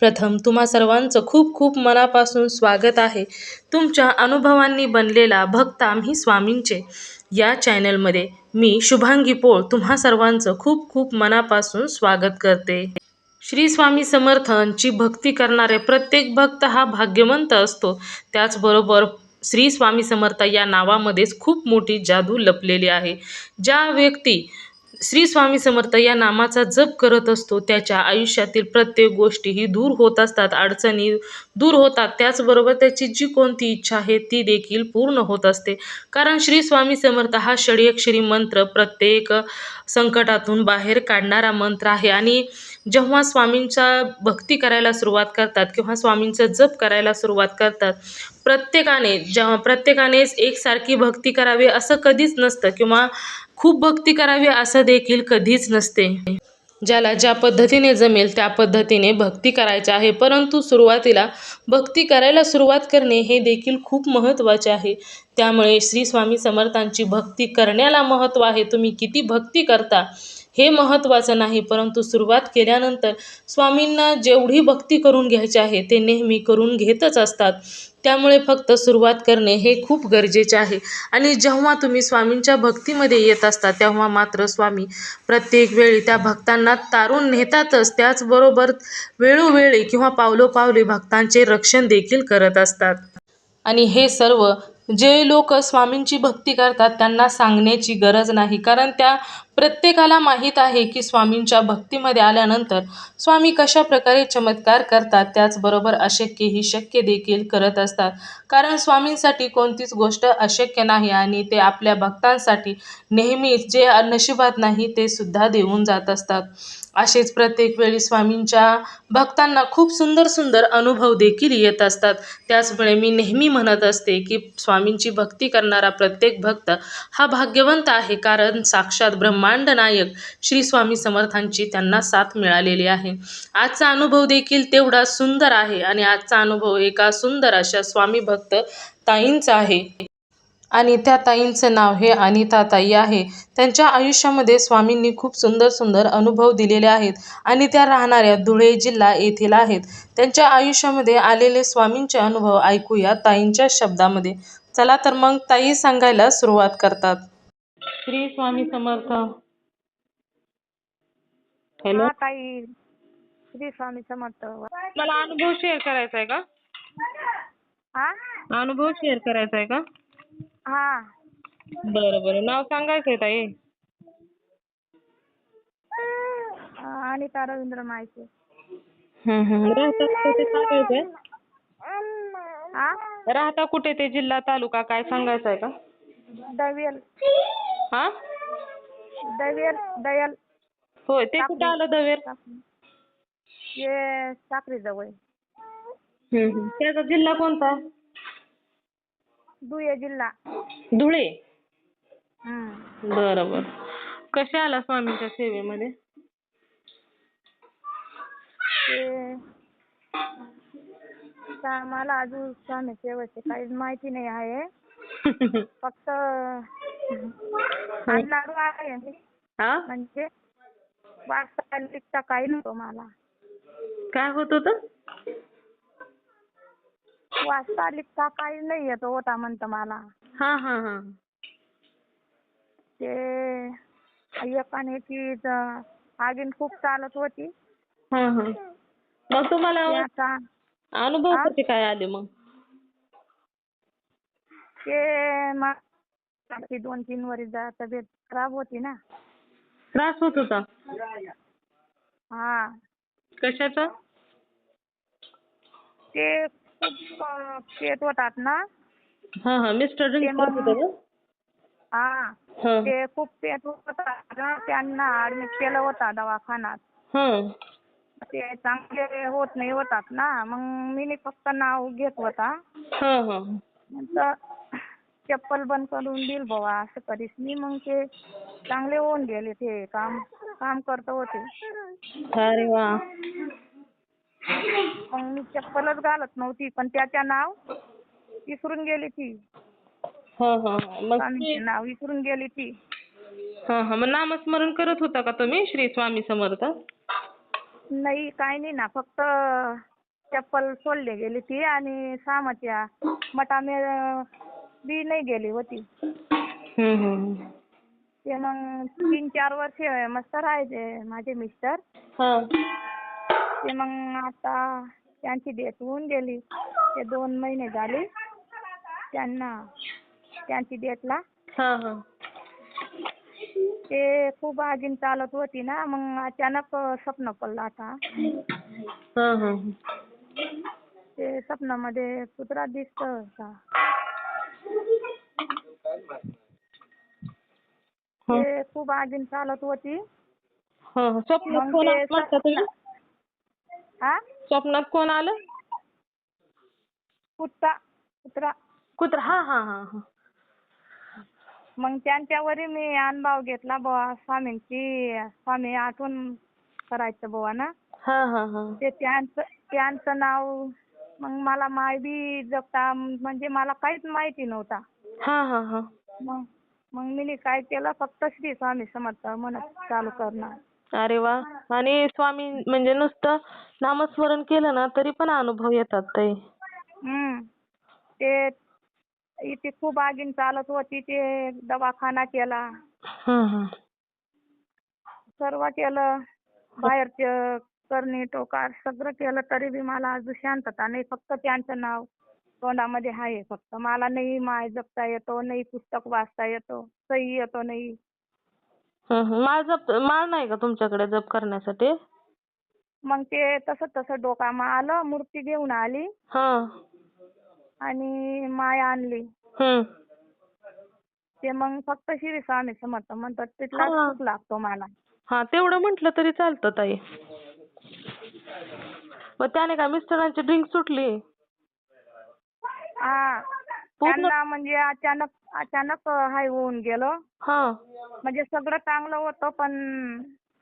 प्रथम तुम्हा सर्वांचं खूप खूप मनापासून स्वागत आहे. तुमच्या अनुभवांनी बनलेला भक्त आम्ही स्वामींचे. या चॅनलमध्ये मी शुभांगी पोळ तुम्हा सर्वांचं खूप खूप मनापासून स्वागत करते. श्री स्वामी समर्थांची भक्ती करणारे प्रत्येक भक्त हा भाग्यवंत असतो. त्याचबरोबर श्री स्वामी समर्थ या नावामध्येच खूप मोठी जादू लपलेली आहे. ज्या व्यक्ती श्री स्वामी समर्थ या नामाचा जप करत असतो. त्याच्या आयुष्यातील प्रत्येक गोष्टी ही दूर होत असतात. अडचणी दूर होतात. त्याचबरोबर त्याची जी कोणती इच्छा आहे ती देखील पूर्ण होत असते. कारण श्री स्वामी समर्थ हा षडयक्षरी मंत्र प्रत्येक संकटातून बाहेर काढणारा मंत्र आहे. आणि जेव्हा स्वामींचा भक्ती करायला सुरुवात करतात किंवा स्वामींचं जप करायला सुरुवात करतात प्रत्येकाने जेव्हा प्रत्येकानेच एकसारखी भक्ती करावी असं कधीच नसतं. किंवा खूप भक्ती करावी असं देखील कधीच नसते. ज्याला ज्या पद्धतीने जमेल त्या पद्धतीने भक्ती करायची आहे. परंतु सुरुवातीला भक्ती करायला सुरुवात करणे हे देखील खूप महत्त्वाचे आहे. त्यामुळे श्री स्वामी समर्थांची भक्ती करण्याला महत्त्व आहे. तुम्ही किती भक्ती करता हे महत्त्वाचं नाही परंतु सुरुवात केल्यानंतर स्वामींना जेवढी भक्ती करून घ्यायची आहे ते नेहमी करून घेतच असतात. त्यामुळे फक्त सुरुवात करणे हे खूप गरजेचे आहे. आणि जेव्हा तुम्ही स्वामींच्या भक्तीमध्ये येत असता तेव्हा मात्र स्वामी प्रत्येक वेळी त्या भक्तांना तारून नेतातच त्याचबरोबर वेळोवेळी किंवा पावलोपावली भक्तांचे रक्षण देखील करत असतात. आणि हे सर्व जे लोक स्वामींची भक्ती करतात त्यांना सांगण्याची गरज नाही. कारण त्या प्रत्येकाला माहीत आहे की स्वामींच्या भक्तीमध्ये आल्यानंतर स्वामी कशा प्रकारे चमत्कार करतात त्याचबरोबर अशक्यही शक्य देखील करत असतात. कारण स्वामींसाठी कोणतीच गोष्ट अशक्य नाही आणि ते आपल्या भक्तांसाठी नेहमीच जे नशिबात नाही ते सुद्धा देऊन जात असतात. असेच प्रत्येक वेळी स्वामींच्या भक्तांना खूप सुंदर सुंदर अनुभव देखील येत असतात. त्याचमुळे मी नेहमी म्हणत असते की स्वामींची भक्ती करणारा प्रत्येक भक्त हा भाग्यवंत आहे कारण साक्षात ब्रह्मांड नायक श्री स्वामी समर्थांची त्यांना साथ मिळालेली आहे. आजचा अनुभव देखील तेवढा सुंदर आहे आणि आजचा अनुभव एका सुंदर अशा स्वामी भक्त ताईंचा आहे. आणि त्या ताईंचं नाव हे अनिता ताई आहे. त्यांच्या आयुष्यामध्ये स्वामींनी खूप सुंदर सुंदर अनुभव दिलेले आहेत आणि त्या राहणाऱ्या धुळे जिल्हा येथील आहेत. त्यांच्या आयुष्यामध्ये आलेले स्वामींचे अनुभव ऐकूया ताईंच्या शब्दामध्ये. चला तर मग ताई सांगायला सुरुवात करतात. श्री स्वामी समर्थ. हॅलो ताई. श्री स्वामी समर्थ. मला अनुभव शेअर करायचा आहे का? हा? अनुभव शेअर करायचा आहे का? हा. बरं बरं. नाव सांगायचं आहे ताई. अनिता रवींद्र मायके हं, हं. राहता कुठे सांगायचंय हा राहता कुठे ते जिल्हा तालुका? काय सांगायचं आहे का? दवेल हा? दवेल दयल. होय ते कुठं आलं दवेर हे साखरी जवळ हं, हं. त्याचा जिल्हा कोणता? दुये जिल्हा. धुळे? हम्म. बरं बरं कसे आला स्वामींच्या सेवेमध्ये? ते अजून स्वामी सेवेची काही माहिती नाही आहे. फक्त लाडू आहे. मी हा? म्हणजे वाचता लिखता काही नव्हतं मला. काय होत होतं? वाचता लिखता काही नाही येत होता म्हणतं मला. हा हा हा. ते एकाने ती आगीन खूप चालत होती. हा हा. मग तुम्हाला ते आता अनुभव हा? कसे काय आले मग? ते मा- ती दोन तीन वर्ष जा तब्येत खराब होती ना. त्रास होत होता? हा. कशाचा? ते खूप पेट होतात ना? हा हा मिस्टर ते होते का हा हा. ते खूप पेट होतात ना त्यांना ऍडमिट केलं होतं दवाखान्यात. हा. ते चांगले होत नाही होतात ना मग मी फक्त नाव घेत होता. हा हा. नंतर चप्पल बंद करून देईल बुवा असं करीस. मी मग ते चांगले होऊन गेले ते काम काम करत होते. अरे वा. मग मी चप्पलच घालत नव्हती पण त्याच्या नाव विसरून गेली ती. हा हा हा. मग स्वामींचे नाव विसरून गेली ती. हा हा. मग नामस्मरण करत होता का तुम्ही श्री स्वामी समर्थ? नाही काही नाही ना. फक्त चप्पल सोडले गेली ती आणि सामाच्या मटामेर बी नाही गेली होती. हम्म हम्म. ते मग तीन चार वर्ष मस्त राहायचे माझे मिस्टर. हा. ते मग आता त्यांची डेथ होऊन गेली. ते दोन महिने झाले. त्यांना त्यांची हा हा. ते खूप आगीन चालत होती ना मग अचानक स्वप्न पडलं आता. हा हा ते स्वप्नामध्ये कुत्रा दिसत होता. ते खूप आगीन चालत होती. हा हा. मग ते आलं तुम्ही हा स्वप्नात कोण आलं? कुत्रा कुत्रा. कुत्रा हा हा हा हा. मग त्यांच्यावरही मी अनुभव घेतला बुवा स्वामींची स्वामी आठवण करायचं बुवा ना. हा हा हा. ते त्यांचं त्यांचं नाव मग मला माय बी जपता म्हणजे मला काहीच माहिती नव्हता. हा हा हा. मग मग मी काय केलं फक्त श्री स्वामी समर्थ म्हणत चालू करणार. अरे वा. आणि स्वामी म्हणजे नुसतं नामस्मरण केलं ना तरी पण अनुभव येतात ताई. हम्म. ते इथे खूप आगीन चालत होती ते दवाखाना केला. सर्व केलं. बाहेरचं करणे टोकार सगळं केलं तरी बी मला अजून शांतता नाही. फक्त त्यांचं नाव तोंडामध्ये आहे फक्त. मला नाही माय जपता येतो नाही पुस्तक वाचता येतो सही येतो नाही. माळ जप माळ नाही का तुमच्याकडे जप करण्यासाठी? मग ते तसं तसं डोकामा आलं मूर्ती घेऊन आली. हा. आणि माय आणली. हम्म ते मग फक्त श्री स्वामी समर्थ म्हणतात तिथला हा. लागतो मला. हा तेवढं म्हटलं तरी चालतं ताई. मग त्याने काय मिस्टरांची ड्रिंक सुटली? हा. त्यांना म्हणजे अचानक अचानक हाय होऊन गेलो. हा. म्हणजे सगळं चांगलं होतं पण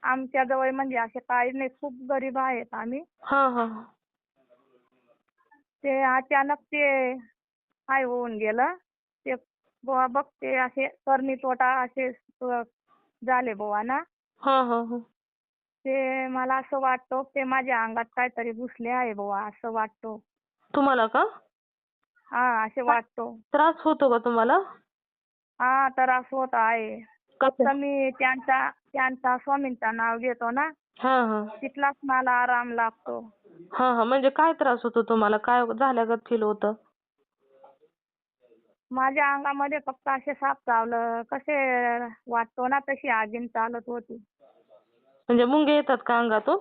आमच्या जवळ म्हणजे असे काही नाही खूप गरीब आहेत आम्ही. हा हा ते अचानक ते हाय होऊन गेलं. ते बुवा बघते असे करणी तोटा असे झाले बुवा ना हा हा हा. ते मला असं वाटतं ते माझ्या अंगात काहीतरी घुसले आहे बुवा असं वाटतो. तुम्हाला का? हा असे वाटतो. त्रास होतो का तुम्हाला? हा त्रास होत आहे. कसं? मी त्यांचा त्यांचा स्वामींचा नाव घेतो ना हा हा. तिथलाच मला आराम लागतो. हा हा. म्हणजे काय त्रास होतो तुम्हाला? काय झाल्यागत फील होतं? माझ्या अंगामध्ये फक्त असे साप चावलं. कसे वाटतो ना तशी आगीन चालत होती. म्हणजे मुंगे येतात का अंगातून?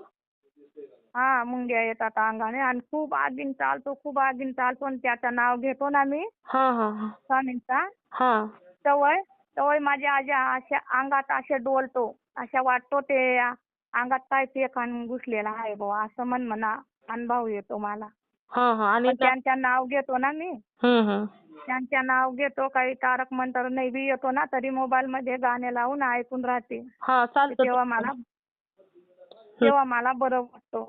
हा मुंग्या येतात अंगाने आणि खूप आगीन चालतो खूप आगीन चालतो आणि त्याचं नाव घेतो ना मी. हा हा हा. स्वामींचा. हा. तवय तवय माझ्या आज्या अशा अंगात असे डोलतो अशा वाटतो ते अंगात काय पेकान घुसलेला आहे बुवा असं मन म्हणा अनुभव येतो मला. हा हा. आणि पण त्यांचं नाव घेतो ना मी. हम्म हम्म त्यांचं नाव घेतो काही तारक मंत्र नाही बी येतो ना तरी मोबाईल मध्ये गाणे लावून ऐकून राहते. हा चालतं. तेव्हा मला तेव्हा मला बरं वाटतो.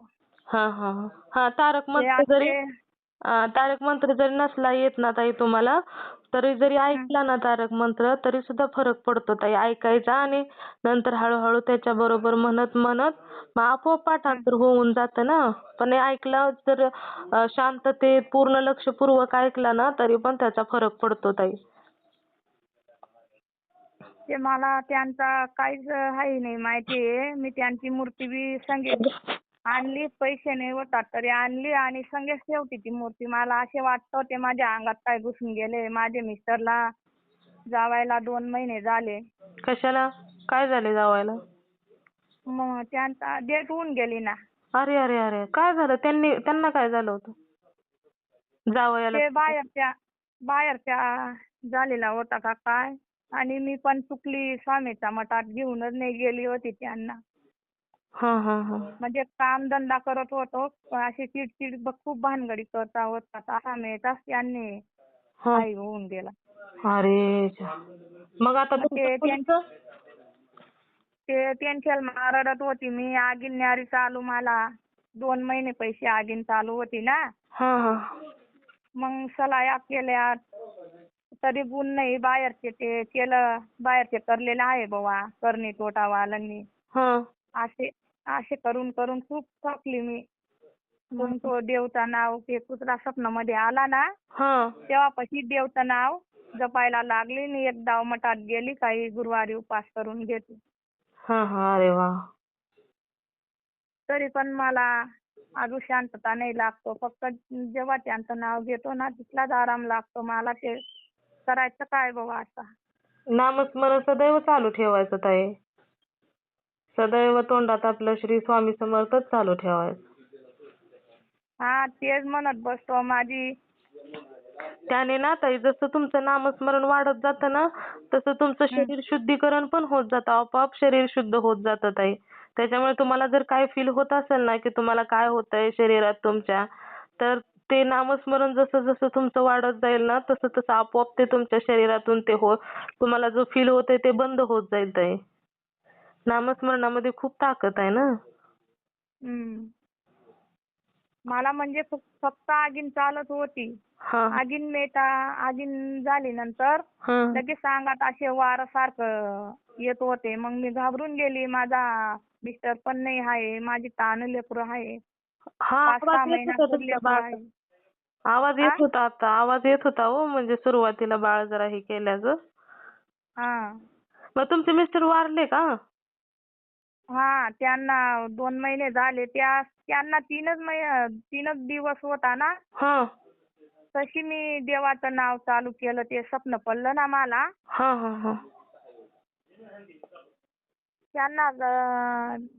हा हा हा. हा तारक मंत्र जरी तारक मंत्र जरी नसला येत ना ताई तुम्हाला तरी जरी ऐकला ना तारक मंत्र तरी सुद्धा फरक पडतो ताई. ऐकायचा आणि नंतर हळूहळू त्याच्या बरोबर म्हणत म्हणत मग आपोआप पाठांतर होऊन जातं ना. पण हे ऐकलं जर शांततेत पूर्ण लक्षपूर्वक ऐकला ना तरी पण त्याचा फरक पडतो ताई. ते मला त्यांचा काहीच आहे नाही माहिती आहे. मी त्यांची मूर्ती बी संगे आणली पैसे नाही होतात तरी आणली आणि संगेच ठेवते ती मूर्ती मला असे वाटतं ते माझ्या अंगात काय घुसून गेले. माझे मिस्टरला जावायला दोन महिने झाले. कशाला? काय झाले जावायला? मग त्यांचा डेट होऊन गेली ना. अरे अरे अरे. काय झालं? त्यांनी त्यांना काय झालं होतं? जावयाला ते बाहेरच्या बाहेरच्या झालेला होता का काय? आणि मी पण चुकली स्वामीच्या मठात घेऊनच नाही गेली होती त्यांना. हा हा हा. म्हणजे काम धंदा करत होतो अशी चिडचिड ब- खूप भानगडी करता होता. असा मिळताच त्यांनी हा. आई होऊन गेला. अरे छा. मग आता ते मुलीचं? ते टेन्शन रडत होती. मी आगीन न्यारी चालू मला. दोन महिने पैसे आगीन चालू होती ना. हा हा. मग सलाया केल्या तरी गुण नाही बाहेरचे ते केलं बाहेरचे करलेलं आहे बाबा करणी तोटावाल्यांनी हा. असे असे करून करून खूप थकली मी. मग तो देवचा नाव ते कुत्रा स्वप्नामध्ये आला ना हा. तेव्हापाशी देवचं नाव जपायला लागली आणि एक दाव मठात गेली काही गुरुवारी उपास करून घेते हा हा अरे वा. तरी पण मला अजून शांतता नाही लागतो. फक्त जेव्हा त्यांचं नाव घेतो ना तिथलाच आराम लागतो. मला ते करायचं काय बाबा आता? नामस्मरण सदैव चालू ठेवायचं ताई. सदैव तोंडात आपलं श्री स्वामी समर्थच चालू ठेवायचं. हा तेच म्हणत बसतो माझी. त्याने ना ताई जसं तुमचं नामस्मरण वाढत जातं ना तसं तुमचं शरीर शुद्धीकरण पण होत जातं. आपोआप शरीर शुद्ध होत जातं ताई. त्याच्यामुळे तुम्हाला जर काय फील होत असेल ना की तुम्हाला काय होतंय शरीरात तुमच्या तर ते नामस्मरण जसं जसं तुमचं वाढत जाईल ना तसं तसं आपोआप ते तुमच्या शरीरातून ते हो तुम्हाला जो फील होतंय ते बंद होत जाईल ताई. नामस्मरणामध्ये खूप ताकद आहे ना. मला म्हणजे फक- फक्त आगीन चालत होती. हा. आगीन मेटा आगीन झाली नंतर लगेच अंगात असे वारं सारखं येत होते. मग मी घाबरून गेली. माझा मिस्टर पण नाही आहे. माझी तान लेकरं आहे. हा आवाज येत होता आता आवाज येत होता हो म्हणजे सुरुवातीला बाळ जरा हे केल्याचं. हा. मग तुमचे मिस्टर वारले का? हा त्यांना दोन महिने झाले त्या त्यांना तीनच मै तीनच दिवस होता ना? हा. तशी मी देवाचं नाव चालू केलं ते स्वप्न पडलं ना मला. हा हा हा. त्यांना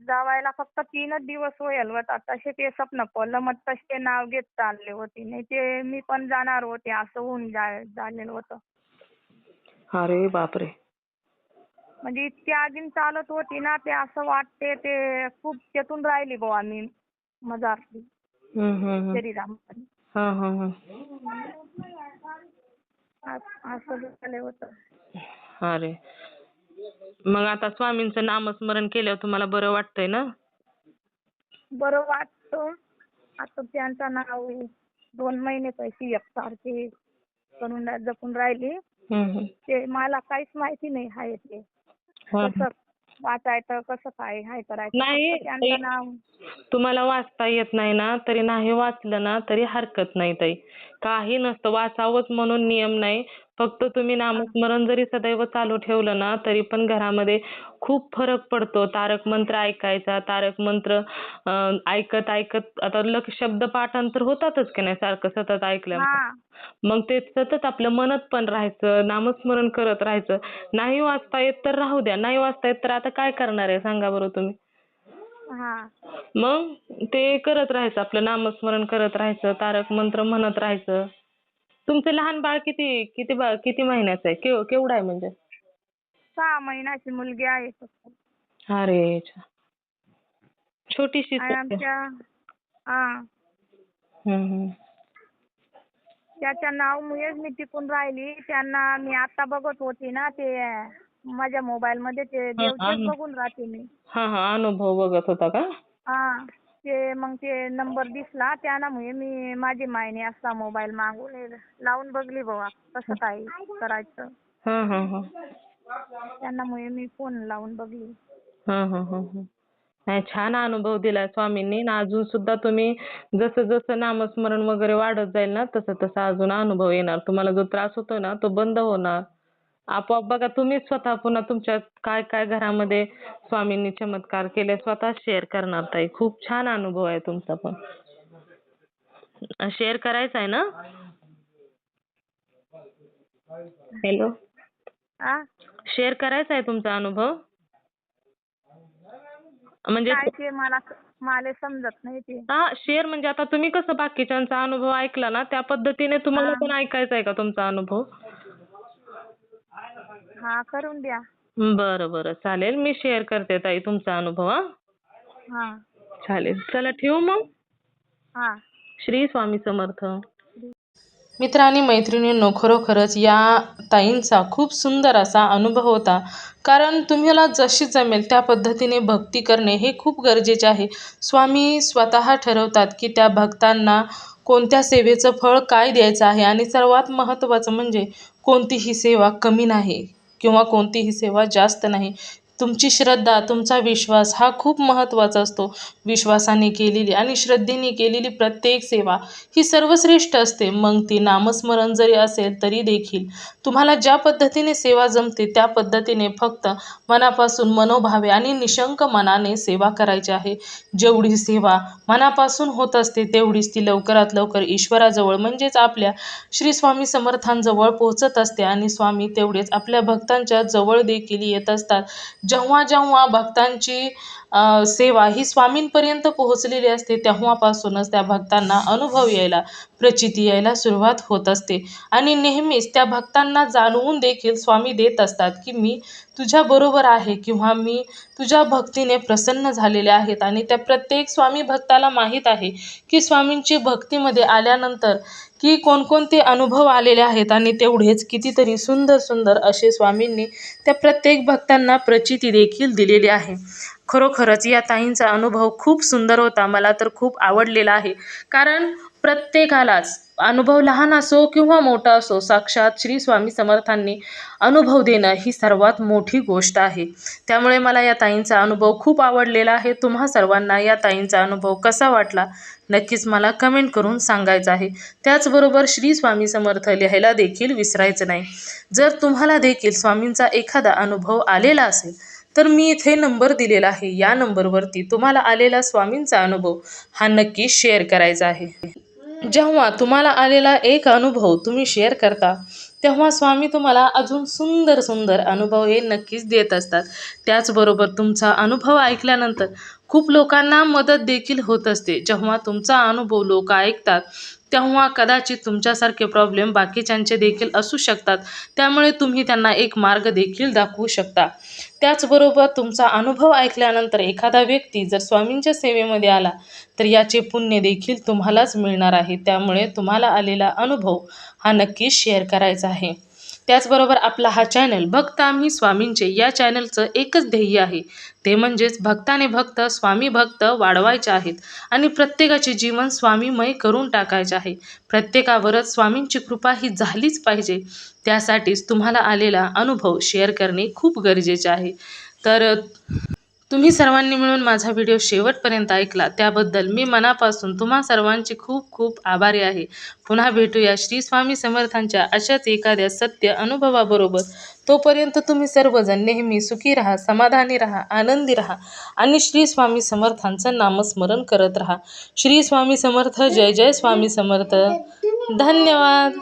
जावायला फक्त तीनच दिवस होईल होता तसे ते स्वप्न पडलं मग तसे ते नाव घेत चालले होते. नाही ते मी पण जाणार होते असं होऊन जा- झालेलं होतं. अरे बापरे. म्हणजे इतकी आगीन चालत होती ना ते असं वाटते ते खूप त्यातून राहिली बुवा मी मजातली हम्म हम्म हम्म. शरीरामध्ये. हा हा हा. असं झालं होतं. अरे. मग आता स्वामींचं नामस्मरण केल्यावर तुम्हाला बरं वाटतंय ना? बरं वाटतं. आता त्यांचं नाव दोन महिने पैसे एकसारखे करून रा- जपून राहिली. हम्म हम्म. ते मला काहीच माहिती नाही आहे ते. हा. कसं वाचायचं कसं काय हाय करायचं. नाही, फक्त त्यांचं नाव. तुम्हाला वाचता येत नाही ना? तरी नाही वाचलं ना तरी हरकत नाही ताई. काही नसतं. वाचावंच म्हणून नियम नाही. फक्त तुम्ही नामस्मरण जरी सदैव चालू ठेवलं ना तरी पण घरामध्ये खूप फरक पडतो. तारक मंत्र ऐकायचा तारक मंत्र ऐकत ऐकत आता लक्ष शब्द पाठांतर होतातच की नाही सारखं सतत ऐकल्यामुळे मग ते सतत आपलं मनत पण राहायचं नामस्मरण करत राहायचं. नाही वाचता येत तर राहू द्या नाही वाचता येत तर आता काय करणार आहे सांगा बरं तुम्ही? मग ते करत राहायचं आपलं नामस्मरण करत राहायचं तारक मंत्र म्हणत राहायचं. तुमचं लहान बाळ किती किती बा किती महिन्याचं आहे? केव केवढं आहे म्हणजे? सहा महिन्याची मुलगी आहे फक्त. अरे छा. छोटीशीच आणि आहे. आमच्या हा. हम्म, हम्म. त्याच्या नावमुळेच मी टिकून राहिली. त्यांना मी आता बघत होती ना ते माझ्या मोबाईल मध्ये ते देवचेच बघून राहते मी. हा हा अनुभव बघत होता का? हा. ते मग ते नंबर दिसला त्यामुळे मी माझी मायने असा मोबाईल मागून हे लावून बघली बाबा कसं काय करायचं. हा हा हा. त्यांनामुळे मी फोन लावून बघली. हा हा हा हा. नाही छान अनुभव दिलाय स्वामींनी. ना अजून सुद्धा तुम्ही जसं जसं नामस्मरण वगैरे वाढत जाईल ना तसं तसं अजून अनुभव येणार. तुम्हाला जो त्रास होतोय ना तो बंद होणार. आपोआप बघा तुम्हीच स्वतः पुन्हा तुमच्या काय काय घरामध्ये स्वामींनी चमत्कार केले स्वतः शेअर करणार ताई. खूप छान अनुभव आहे तुमचा पण. शेअर करायचा आहे ना? हॅलो आ? शेअर करायचा आहे तुमचा अनुभव? म्हणजे मला मला समजत नाही ते. हा शेअर म्हणजे आता तुम्ही कसं बाकीच्यांचा अनुभव ऐकला ना त्या पद्धतीने तुम्हाला पण ऐकायचा आहे का तुमचा अनुभव? हा करून द्या. बरं बरं. चालेल मी शेअर करते ताई तुमचा अनुभव हा. हां. चालेल. चला ठेवू मग. हां. श्री स्वामी समर्थ. मित्र आणि मैत्रिणींनो खरोखरच या ताईंचा खूप सुंदर असा अनुभव होता. कारण तुम्हाला जशी जमेल त्या पद्धतीने भक्ती करणे हे खूप गरजेचे आहे. स्वामी स्वतः ठरवतात की त्या भक्तांना कोणत्या सेवेचं फळ काय द्यायचं आहे? आणि सर्वात महत्त्वाचं म्हणजे कोणतीही सेवा कमी नाही किंवा कोणतीही सेवा जास्त नाही? तुमची श्रद्धा तुमचा विश्वास हा खूप महत्त्वाचा असतो. विश्वासाने केलेली आणि श्रद्धेने केलेली प्रत्येक सेवा ही सर्वश्रेष्ठ असते. मग ती नामस्मरण जरी असेल तरी देखील तुम्हाला ज्या पद्धतीने सेवा जमते त्या पद्धतीने फक्त मनापासून मनोभावे आणि निशंक मनाने सेवा करायची आहे. जेवढी सेवा मनापासून होत असते तेवढीच ती लवकरात लवकर ईश्वराजवळ म्हणजेच आपल्या श्री स्वामी समर्थांजवळ पोहोचत असते आणि स्वामी तेवढेच आपल्या भक्तांच्या जवळ देखील येत असतात. जेव्हा जेव्हा भक्तांची सेवा ही स्वामींपर्यंत पोहोचलेली असते तेव्हापासूनच त्या भक्तांना अनुभव यायला प्रचिती यायला सुरुवात होत असते. आणि नेहमीच त्या भक्तांना जाणवून देखील स्वामी देत असतात की मी तुझ्याबरोबर आहे किंवा मी तुझ्या भक्तीने प्रसन्न झालेले आहेत. आणि त्या प्रत्येक स्वामी भक्ताला माहीत आहे की स्वामींची भक्तीमध्ये आल्यानंतर की कोणकोणते अनुभव आलेले आहेत आणि तेवढेच कितीतरी सुंदर सुंदर असे स्वामींनी त्या प्रत्येक भक्तांना प्रचिती देखील दिलेली आहे. खरोखरच या ताईंचा अनुभव खूप सुंदर होता. मला तर खूप आवडलेला आहे. कारण प्रत्येकालाच अनुभव लहान असो किंवा मोठा असो साक्षात श्री स्वामी समर्थांनी अनुभव देणं ही सर्वात मोठी गोष्ट आहे. त्यामुळे मला या ताईंचा अनुभव खूप आवडलेला आहे. तुम्हा सर्वांना या ताईंचा अनुभव कसा वाटला? नक्कीच मला कमेंट करून सांगायचं आहे. त्याचबरोबर श्री स्वामी समर्थ लिहायला देखील विसरायचं नाही. जर तुम्हाला देखील स्वामींचा एखादा अनुभव आलेला असेल तर मी इथे नंबर दिलेला आहे. या नंबरवरती तुम्हाला आलेला स्वामींचा अनुभव हा नक्की शेअर करायचा आहे. जेव्हा तुम्हाला आलेला एक अनुभव तुम्ही शेअर करता तेव्हा स्वामी तुम्हाला अजून सुंदर सुंदर अनुभव हे नक्कीच देत असतात. त्याचबरोबर तुमचा अनुभव ऐकल्यानंतर खूप लोकांना मदत देखील होत असते. जेव्हा तुमचा अनुभव लोक ऐकतात तेव्हा कदाचित तुमच्यासारखे प्रॉब्लेम बाकीच्यांचे देखील असू शकतात. त्यामुळे तुम्ही त्यांना एक मार्ग देखील दाखवू शकता. त्याचबरोबर तुमचा अनुभव ऐकल्यानंतर एखादा व्यक्ती जर स्वामींच्या सेवेमध्ये आला तर याचे पुण्य देखील तुम्हालाच मिळणार आहे. त्यामुळे तुम्हाला आलेला अनुभव हा नक्कीच शेअर करायचा आहे. त्याचबरोबर आपला हा चॅनल भक्त आम्ही स्वामींचे या चॅनलचं एकच ध्येय आहे. ते म्हणजेच भक्ताने भक्त स्वामी भक्त वाढवायचे आहेत आणि प्रत्येकाचे जीवन स्वामीमय करून टाकायचे आहे. प्रत्येकावरच स्वामींची कृपा ही झालीच पाहिजे. त्यासाठीच तुम्हाला आलेला अनुभव शेअर करणे खूप गरजेचे आहे. तर तुम्ही सर्वांनी मिळून माझा व्हिडिओ शेवटपर्यंत ऐकला त्याबद्दल मी मनापासून तुम्हा सर्वांची खूप खूप आभारी आहे. पुन्हा भेटूया श्री स्वामी समर्थांच्या अशाच एखाद्या सत्य अनुभवाबरोबर. तोपर्यंत तुम्ही सर्वजण नेहमी सुखी राहा समाधानी राहा आनंदी राहा आणि श्री स्वामी समर्थांचं नामस्मरण करत राहा. श्री स्वामी समर्थ जय जय स्वामी समर्थ. धन्यवाद.